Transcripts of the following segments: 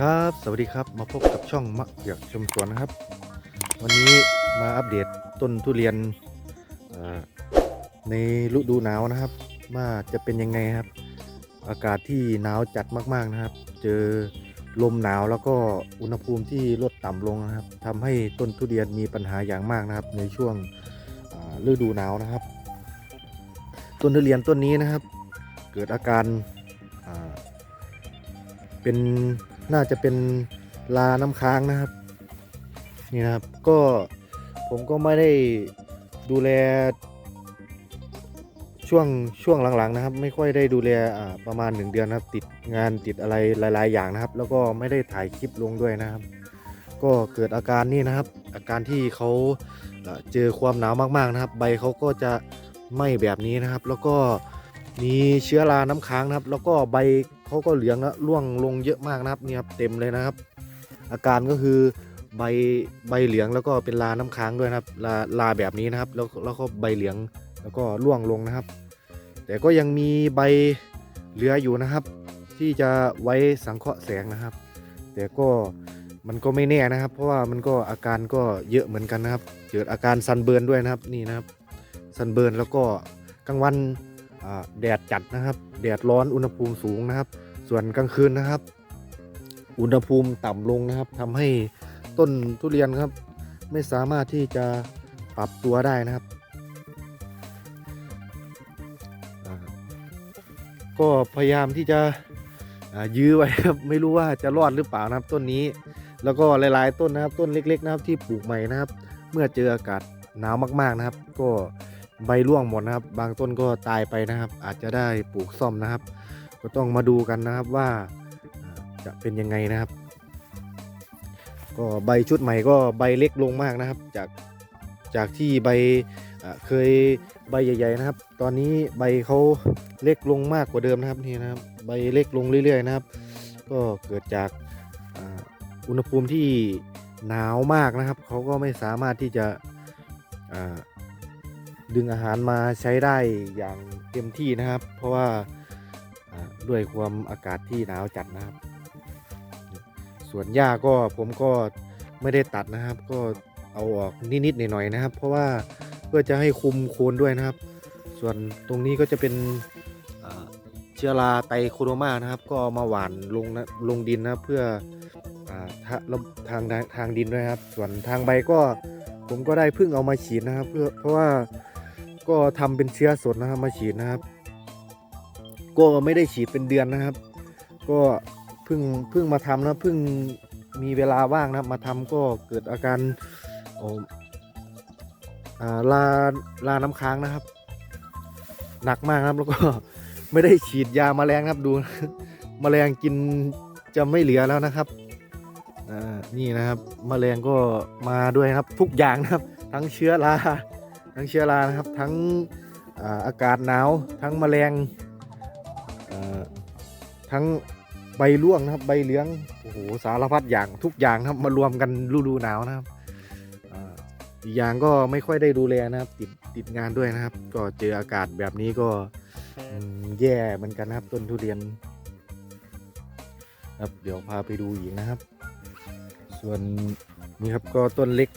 ครับ สวัสดีครับมาพบกับช่องมะเขือกชมสวนนะครับ วันนี้มาอัปเดตต้นทุเรียนในฤดูหนาวนะครับ ว่าจะเป็นยังไงครับ อากาศที่หนาวจัดมากๆนะครับ เจอลมหนาวแล้วก็อุณหภูมิที่ลดต่ำลงนะครับทำให้ต้นทุเรียนมีปัญหาอย่างมากนะครับ ในช่วงฤดูหนาวนะครับ ต้นทุเรียนต้นนี้นะครับ เกิดอาการเป็น น่าจะเป็นลาน้ำค้างนะครับ นี่นะครับก็ผมก็ไม่ได้ดูแล ช่วงช่วงหลังๆนะครับ ไม่ค่อยได้ดูแลประมาณ 1 เดือนนะครับติดงานติดอะไรหลาย ๆ อย่างนะครับ แล้วก็ไม่ได้ถ่ายคลิปลงด้วยนะครับ ก็เกิดอาการนี่นะครับ อาการที่เขาเจอความหนาวมากๆนะครับ ใบเขาก็จะไหม้แบบนี้นะครับ แล้วก็มีเชื้อราน้ำค้างนะครับ แล้วก็ใบ เขาก็เหลืองนะร่วงลงเยอะมากนะครับเนี่ยครับเต็มเลยนะครับ อาการก็คือใบใบเหลืองแล้วก็เป็นลาน้ำค้างด้วยนะครับลาลาแบบนี้นะครับ แล้วแล้วก็ใบเหลืองแล้วก็ร่วงลงนะครับ แต่ก็ยังมีใบเหลืออยู่นะครับ ที่จะไว้สังเคราะห์แสงนะครับ แต่ก็มันก็ไม่แน่นะครับ เพราะว่ามันก็อาการก็เยอะเหมือนกันนะครับ เกิดอาการซันเบิร์นด้วยนะครับนี่นะครับซันเบิร์นแล้วก็กลางวันแดดจัดนะครับ แดดร้อนอุณหภูมิสูงนะครับ ส่วนกลางคืนนะครับ อุณหภูมิต่ำลงนะครับทำให้ต้นทุเรียนครับ ไม่สามารถที่จะปรับตัวได้นะครับ ก็พยายามที่จะยื้อไว้ครับไม่รู้ว่าจะรอดหรือเปล่านะครับต้นนี้ แล้วก็หลายๆ ต้นนะครับต้นเล็ก ๆ นะครับที่ปลูกใหม่นะครับ เมื่อเจออากาศหนาวมากๆนะครับ ก็ใบร่วงหมดนะครับ บางต้นก็ตายไปนะครับ อาจจะได้ปลูกซ่อมนะครับ ก็ต้องมาดูกันนะครับว่าจะเป็นยังไงนะครับ ก็ใบชุดใหม่ก็ใบเล็กลงมากนะครับ จากจากที่ใบเคยใบใหญ่ ๆนะครับ ตอนนี้ใบเขาเล็กลงมากกว่าเดิมนะครับนี่นะครับ ใบเล็กลงเรื่อย ๆ นะครับ ก็เกิดจากอุณหภูมิที่หนาวมากนะครับเขาก็ไม่สามารถที่จะดึงอาหารมาใช้ได้อย่างเต็มที่นะครับ เพราะว่า ด้วยความอากาศที่หนาวจัดนะครับ ส่วนหญ้าก็ผมก็ไม่ได้ตัดนะครับ ก็เอาออกนิดๆหน่อยๆนะครับ เพราะว่าเพื่อจะให้คุมโคนด้วยนะครับ ส่วนตรงนี้ก็จะเป็นเชื้อราไตโคโดมานะครับ ก็มาหว่านลงนะลงดินนะครับเพื่ออาททางทางดินด้วยครับ ส่วนทางใบก็ผมก็ได้พิ่งเอามาฉีดนะครับ เพื่อเพราะว่าก็ทำเป็นเชื้อสดนะครับมาฉีดนะครับ ก็ไม่ได้ฉีดเป็นเดือนนะครับ ก็เพิ่งเพิ่งมาทำนะเพิ่งมีเวลาว่างนะมาทำก็เกิดอาการอ่าลาลาน้ำค้างนะครับ หนักมากครับแล้วก็ไม่ได้ฉีดยาแมลงนะครับดูแมลงกินจะไม่เหลือแล้วนะครับนี่นะครับแมลงก็มาด้วยครับทุกอย่างนะครับ ทั้งเชื้อราทั้งเชื้อรานะครับ ทั้งอากาศหนาว ทั้งแมลง ทั้งใบร่วงนะครับ ใบเหลืองโอ้โหสารพัดอย่างทุกอย่างนะครับมารวมกันฤดูหนาวนะครับอีกอย่างก็ไม่ค่อยได้ดูแลนะครับ ติดติดงานด้วยนะครับ ก็เจออากาศแบบนี้ก็แย่เหมือนกันนะครับ ต้นทุเรียน ครับเดี๋ยวพาไปดูอีกนะครับ ส่วนนี่ครับก็ต้นเล็ก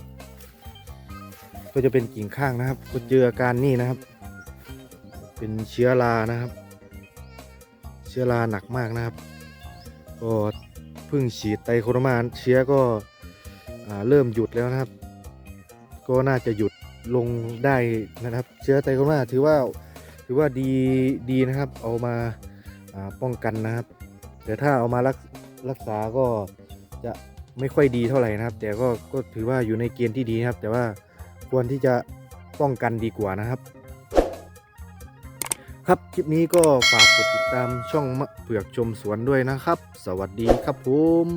ก็จะเป็นกิ่งข้างนะครับ ก็เจออาการนี่นะครับ เป็นเชื้อรานะครับ เชื้อราหนักมากนะครับ ก็เพิ่งฉีดไตรโครมาเชื้อก็เริ่มหยุดแล้วนะครับ ก็น่าจะหยุดลงได้นะครับ เชื้อไตรโครมาถือว่าถือว่าดีดีนะครับ เอามาาป้องกันนะครับ แต่ถ้าเอามารักรักษาก็จะไม่ค่อยดีเท่าไหร่นะครับ แต่ก็ก็ถือว่าอยู่ในเกณฑ์ที่ดีนะครับ แต่ว่าควรที่จะป้องกันดีกว่านะครับ ครับคลิปนี้ก็ฝากกดติดตามช่องมะเผือกชมสวนด้วยนะครับ สวัสดีครับผม